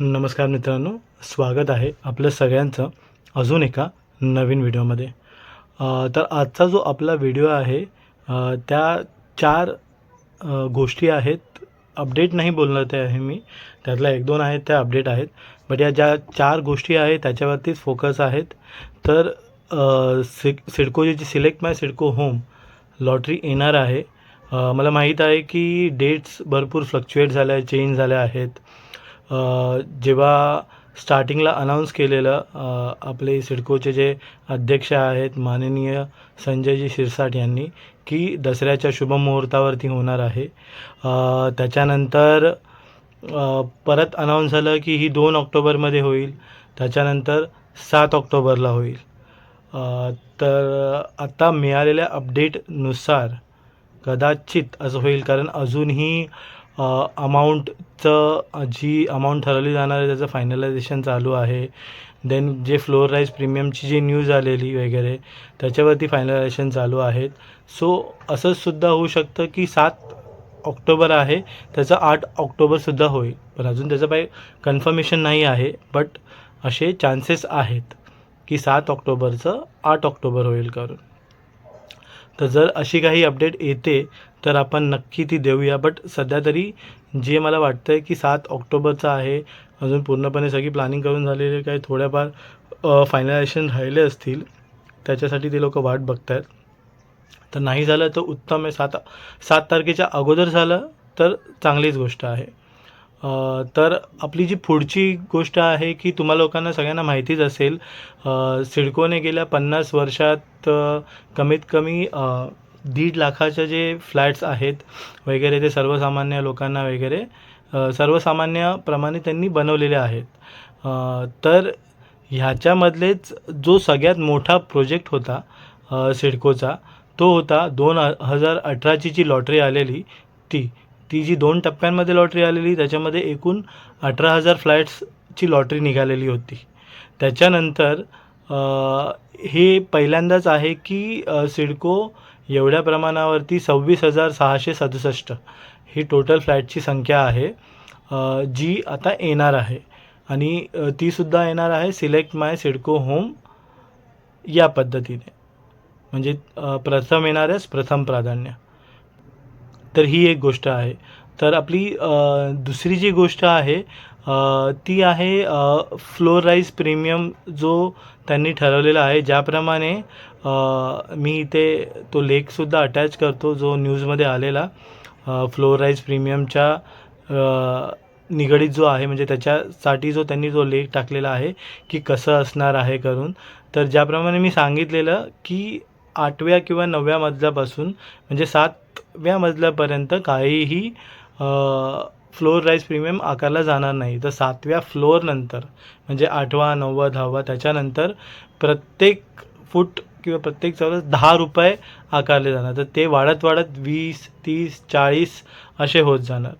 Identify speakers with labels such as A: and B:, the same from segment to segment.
A: नमस्कार मित्रांनो स्वागत आहे आपलं सगळ्यांचं अजून एका नवीन व्हिडिओमध्ये. तर आजचा जो आपला व्हिडिओ आहे त्या चार गोष्टी आहेत. अपडेट नाही बोलणार ते आहे मी. त्यातल्या एक दोन आहेत त्या अपडेट आहेत. बट या ज्या चार गोष्टी आहेत त्याच्यावरतीच फोकस आहेत. तर सि सिडकोची जी select my CIDCO home lottery येणार आहे. मला माहीत आहे की डेट्स भरपूर फ्लक्च्युएट झाल्या चेंज झाल्या आहेत. जेव्हा स्टार्टिंगला अनाऊन्स केलेलं आपले सिडकोचे जे अध्यक्ष आहेत माननीय संजयजी शिरसाट यांनी की दसऱ्याच्या शुभमुहूर्तावरती होणार आहे. त्याच्यानंतर परत अनाऊन्स झालं की ही दोन ऑक्टोबरमध्ये होईल. त्याच्यानंतर सात ऑक्टोबरला होईल. तर आत्ता मिळालेल्या अपडेटनुसार कदाचित असं होईल कारण अजूनही अमाऊंटचं जी अमाऊंट ठरवली जाणार आहे त्याचं फायनलायझेशन चालू आहे. देन जे फ्लोअर राईज प्रीमियमची जी न्यूज आलेली वगैरे त्याच्यावरती फायनलायझेशन चालू आहेत. सो असंसुद्धा होऊ शकतं की सात ऑक्टोबर आहे त्याचं आठ ऑक्टोबरसुद्धा होईल. पण अजून त्याचं काही कन्फर्मेशन नाही आहे बट असे चान्सेस आहेत की सात ऑक्टोबरचं आठ ऑक्टोबर होईल करून. तर जर अशी काही अपडेट येते तर आपण नक्की ती देऊया. बट सध्या तरी जे मला वाटतं आहे की सात ऑक्टोबरचं आहे अजून पूर्णपणे सगळी प्लॅनिंग करून झालेली काही थोड्याफार फायनलायझेशन राहिले असतील त्याच्यासाठी ते लोक वाट बघत आहेत तर नाही झालं तर उत्तम आहे. सात सात तारखेच्या अगोदर झालं तर चांगलीच गोष्ट आहे. तर आपली जी पुढची गोष्ट आहे की तुम्हा लोकांना सगळ्यांना माहितीच असेल सिडकोने गेल्या पन्नास वर्षात कमीत कमी दीड लाखाच्या जे फ्लॅट्स आहेत वगैरे ते सर्वसामान्य लोकांना वगैरे सर्वसामान्यप्रमाणे सर्वसामान्याप्रमाणे त्यांनी बनवलेले आहेत. तर ह्याच्यामधलेच जो सगळ्यात मोठा प्रोजेक्ट होता सिडकोचा तो होता दोन हजार अठराची जी लॉटरी आलेली ती. ती जी दोन टप्प्यांमध्ये लॉटरी आलेली त्याच्यामध्ये एकूण अठरा हजार फ्लॅट्सची लॉटरी निघालेली होती. त्याच्यानंतर हे पहिल्यांदाच आहे की सिडको एवढ्या प्रमाणावरती सव्वीस हजार सहाशे सदुसष्ट ही टोटल फ्लॅटची संख्या आहे. जी आता येणार आहे. आणि तीसुद्धा येणार आहे सिलेक्ट माय सिडको होम या पद्धतीने. म्हणजे प्रथम येणारच प्रथम प्राधान्य. तर ही एक गोष्ट आहे. तर आपली दुसरी जी गोष्ट आहे ती आहे फ्लोर राईस प्रीमियम जो त्यांनी ठरवलेला आहे. ज्याप्रमाणे मी इथे तो लेखसुद्धा अटॅच करतो जो न्यूजमध्ये आलेला फ्लोर राईस प्रीमियमच्या निगडीत जो आहे म्हणजे त्याच्यासाठी जो त्यांनी जो लेख टाकलेला आहे की कसं असणार आहे करून. तर ज्याप्रमाणे मी सांगितलेलं की आठव्या किंवा नवव्या मजल्यापासून म्हणजे सातव्या मजल्यापर्यंत काहीही फ्लोअर राईज प्रीमियम आकारला जाणार नाही. तर सातव्या फ्लोअरनंतर म्हणजे आठवा नववा दहावा त्याच्यानंतर प्रत्येक फूट किंवा प्रत्येक चौरस दहा रुपये आकारले जाणार. तर ते वाढत वाढत वीस तीस चाळीस असे होत जाणार.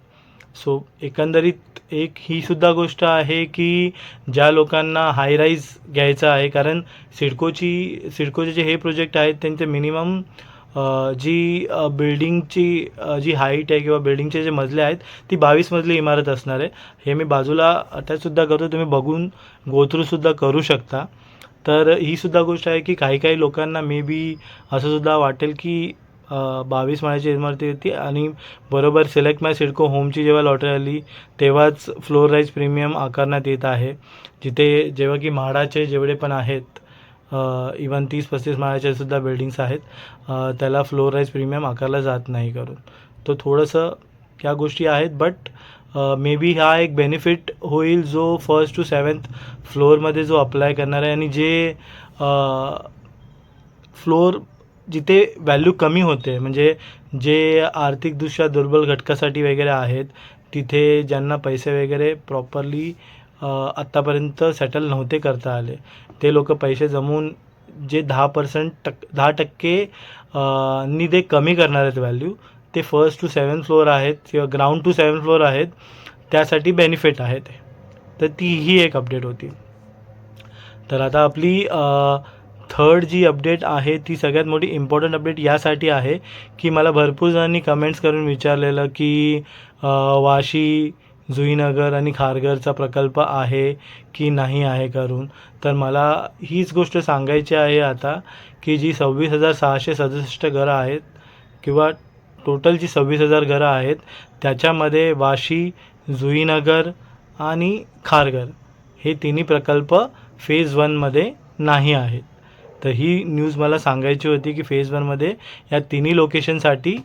A: सो एकंदरीत एक ही सुद्धा गोष्ट आहे की ज्या लोकांना हाय राईज घ्यायचा आहे कारण सिडकोची सिडकोचे जे हे प्रोजेक्ट आहेत त्यांचे मिनिमम जी बिल्डिंगची जी हाईट आहे किंवा बिल्डिंगचे जे मजले आहेत ती बावीस मजली इमारत असणार आहे. हे मी बाजूला अटॅचसुद्धा करतो तुम्ही बघून गोथ्रूसुद्धा करू शकता. तर ही सुद्धा गोष्ट आहे की काही काही लोकांना मे बी असंसुद्धा वाटेल की बावीस माळ्याची इमारती होती आणि बरोबर सिलेक्ट माय सिडको होमची जेव्हा लॉटरी आली तेव्हाच फ्लोर राईज प्रीमियम आकारण्यात येत आहे. जिथे जेव्हा की म्हाडाचे जेवढे पण आहेत इवन तीस पस्तीस माळ्याचे सुद्धा बिल्डिंग्स आहेत त्याला फ्लोर राईज प्रीमियम आकारला जात नाही करून. तो थोडंसं ह्या गोष्टी आहेत बट मे बी हा एक बेनिफिट होईल जो फर्स्ट टू सेवन्थ फ्लोअरमध्ये जो अप्लाय करणार आहे आणि जे फ्लोअर जिथे व्हॅल्यू कमी होते म्हणजे जे आर्थिकदृष्ट्या दुर्बल घटकासाठी वगैरे आहेत तिथे ज्यांना पैसे वगैरे प्रॉपरली आत्तापर्यंत सेटल नव्हते करता आले. ते लोक पैसे जमवून जे दहा पर्सेंट टक् दहा टक्के अ, नी ते कमी करणार आहेत व्हॅल्यू ते फर्स्ट टू सेवन फ्लोअर आहेत किंवा ग्राउंड टू सेवन फ्लोअर आहेत त्यासाठी बेनिफिट आहे ते. तर ती ही एक अपडेट होती. तर आता आपली थर्ड जी अपडेट आहे ती सगळ्यात मोठी इम्पॉर्टंट अपडेट यासाठी आहे की मला भरपूर जणांनी कमेंट्स करून विचारलेलं की वाशी जुईनगर आणि खारघरचा प्रकल्प आहे की नाही आहे करून. तर मला हीच गोष्ट सांगायची आहे आता की जी सव्वीस हजार सहाशे सदुसष्ट घरं आहेत किंवा टोटल जी सव्वीस हजार घरं आहेत त्याच्यामध्ये वाशी जुईनगर आणि खारघर हे तिन्ही प्रकल्प फेज वनमध्ये नाही आहेत. तर ही न्यूज मला सांगायची होती की फेज वनमध्ये या तिन्ही लोकेशनसाठी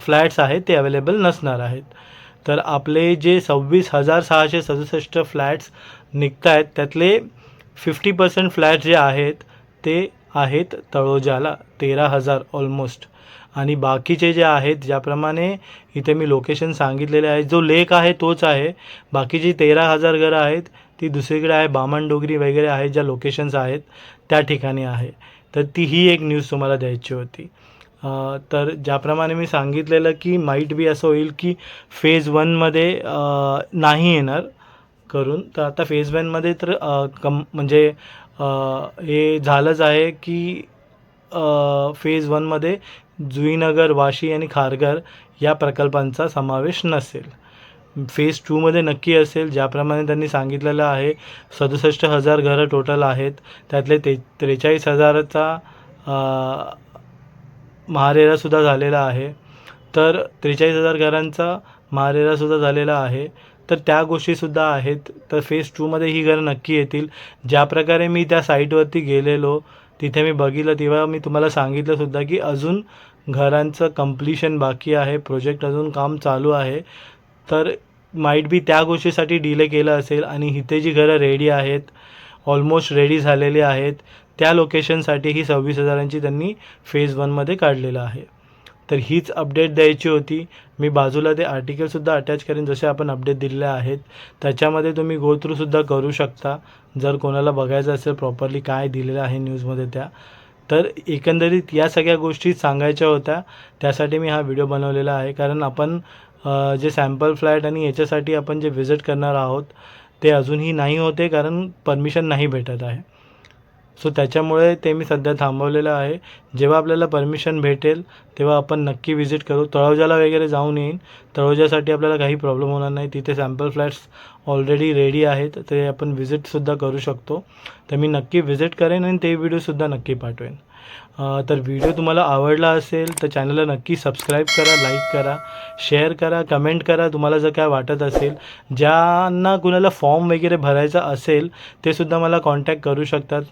A: फ्लॅट्स आहेत ते अवेलेबल नसणार आहेत. तर आपले जे सव्वीस हजार सहाशे सदुसष्ट फ्लॅट्स निघत आहेत त्यातले फिफ्टी पर्सेंट फ्लॅट्स जे आहेत ते आहेत तळोजाला तेरा हजार ऑलमोस्ट आणि बाकीचे जे आहेत ज्याप्रमाणे इथे मी लोकेशन सांगितलेले आहे जो लेक आहे तोच आहे. बाकीची तेरा हजार घरं आहेत ती दुसरीकडे आहे बामणडोगरी वगैरे आहेत ज्या लोकेशन्स आहेत त्या ठिकाणी आहे. तर ती ही एक न्यूज तुम्हाला द्यायची होती. तर ज्याप्रमाणे मी सांगितलेलं की माईट बी असं होईल की फेज वनमध्ये नाही येणार करून. तर आता फेज वनमध्ये तर कम म्हणजे हे झालंच आहे की फेज वनमध्ये जुईनगर वाशी आणि खारघर या प्रकल्पांचा समावेश नसेल. फेज टूमध्ये नक्की असेल ज्याप्रमाणे त्यांनी सांगितलेलं आहे सदुसष्ट हजार घरं टोटल आहेत. त्यातले ते त्रेचाळीस हजाराचा महारेरासुद्धा झालेला आहे. तर त्रेचाळीस हजार घरांचा महारेरासुद्धा झालेला आहे. तर त्या गोष्टीसुद्धा आहेत. तर फेज टूमध्ये ही घरं नक्की येतील. ज्या प्रकारे मी त्या साईटवरती गेलेलो तिथे मी बघितलं तेव्हा मी तुम्हाला सांगितलंसुद्धा की अजून घरांचं कम्प्लिशन बाकी आहे. प्रोजेक्ट अजून काम चालू आहे. तर माईट बी त्या गोष्टीसाठी डिले केलं असेल आणि इथे जी घरं रेडी आहेत ऑलमोस्ट रेडी झालेली आहेत त्या लोकेशनसाठी ही सव्वीस हजारांची त्यांनी फेज वनमध्ये काढलेलं आहे. तर हीच अपडेट द्यायची होती. मी बाजूला ते आर्टिकलसुद्धा अटॅच करेन जसे आपण अपडेट दिलेले आहेत. त्याच्यामध्ये तुम्ही गो थ्रूसुद्धा करू शकता. जर कोणाला बघायचं असेल प्रॉपरली काय दिलेलं आहे न्यूजमध्ये त्या. तर एकंदरीत या सगळ्या गोष्टी सांगायच्या होत्या. त्यासाठी मी हा व्हिडिओ बनवलेला आहे. कारण आपण जे सॅम्पल फ्लॅट आणि याच्यासाठी आपण जे व्हिजिट करणार आहोत ते अजूनही नाही होते कारण परमिशन नाही भेटत आहे. सो त्याच्यामुळे ते मी सध्या थांबवलेलं आहे. जेव्हा आपल्याला परमिशन भेटेल तेव्हा आपण नक्की व्हिजिट करू. तळोजाला वगैरे जाऊन येईन. तळोजासाठी आपल्याला काही प्रॉब्लेम होणार नाही. तिथे सॅम्पल फ्लॅट्स ऑलरेडी रेडी आहेत. ते आपण व्हिजिटसुद्धा करू शकतो. तर मी नक्की व्हिजिट करेन आणि ते व्हिडिओसुद्धा नक्की पाठवेन. तर व्हिडिओ तुम्हाला आवडला असेल तर चॅनलला नक्की सबस्क्राईब करा लाईक करा शेअर करा कमेंट करा. तुम्हाला जर काय वाटत असेल ज्यांना कुणाला फॉर्म वगैरे भरायचा असेल ते सुद्धा मला कॉन्टॅक्ट करू शकतात.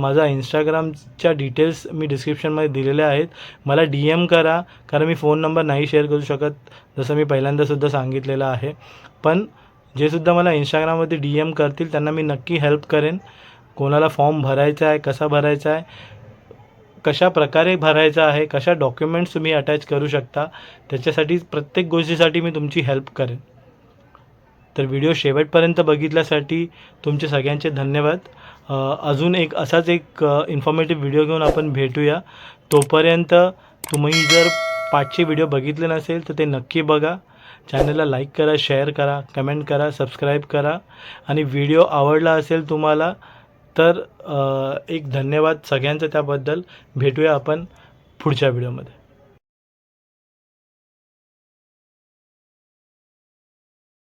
A: माझा इंस्टाग्रामच्या डिटेल्स मी डिस्क्रिप्शनमध्ये दिलेल्या आहेत. मला डी एम करा कारण मी फोन नंबर नाही शेअर करू शकत जसं मी पहिल्यांदासुद्धा सांगितलेलं आहे. पण जे सुद्धा मला इंस्टाग्राममध्ये डी एम करतील त्यांना मी नक्की हेल्प करेन. कोणाला फॉर्म भरायचा आहे कसा भरायचा आहे कशा प्रकारे भरायचा आहे कशा डॉक्युमेंट्स तुम्ही अटॅच करू शकता त्याच्यासाठी प्रत्येक गोष्टीसाठी मी तुमची हेल्प करेन. तर व्हिडिओ शेवटपर्यंत बघितल्यासाठी तुमचे सगळ्यांचे धन्यवाद. अजून एक असाच एक इन्फॉर्मेटिव्ह व्हिडिओ घेऊन आपण भेटूया. तोपर्यंत तुम्ही जर पाचशे व्हिडिओ बघितले नसेल तर ते नक्की बघा. चॅनलला लाईक करा शेअर करा कमेंट करा सबस्क्राईब करा. आणि व्हिडिओ आवडला असेल तुम्हाला तर एक धन्यवाद सगळ्यांचं त्याबद्दल. भेटूया आपण पुढच्या व्हिडिओमध्ये.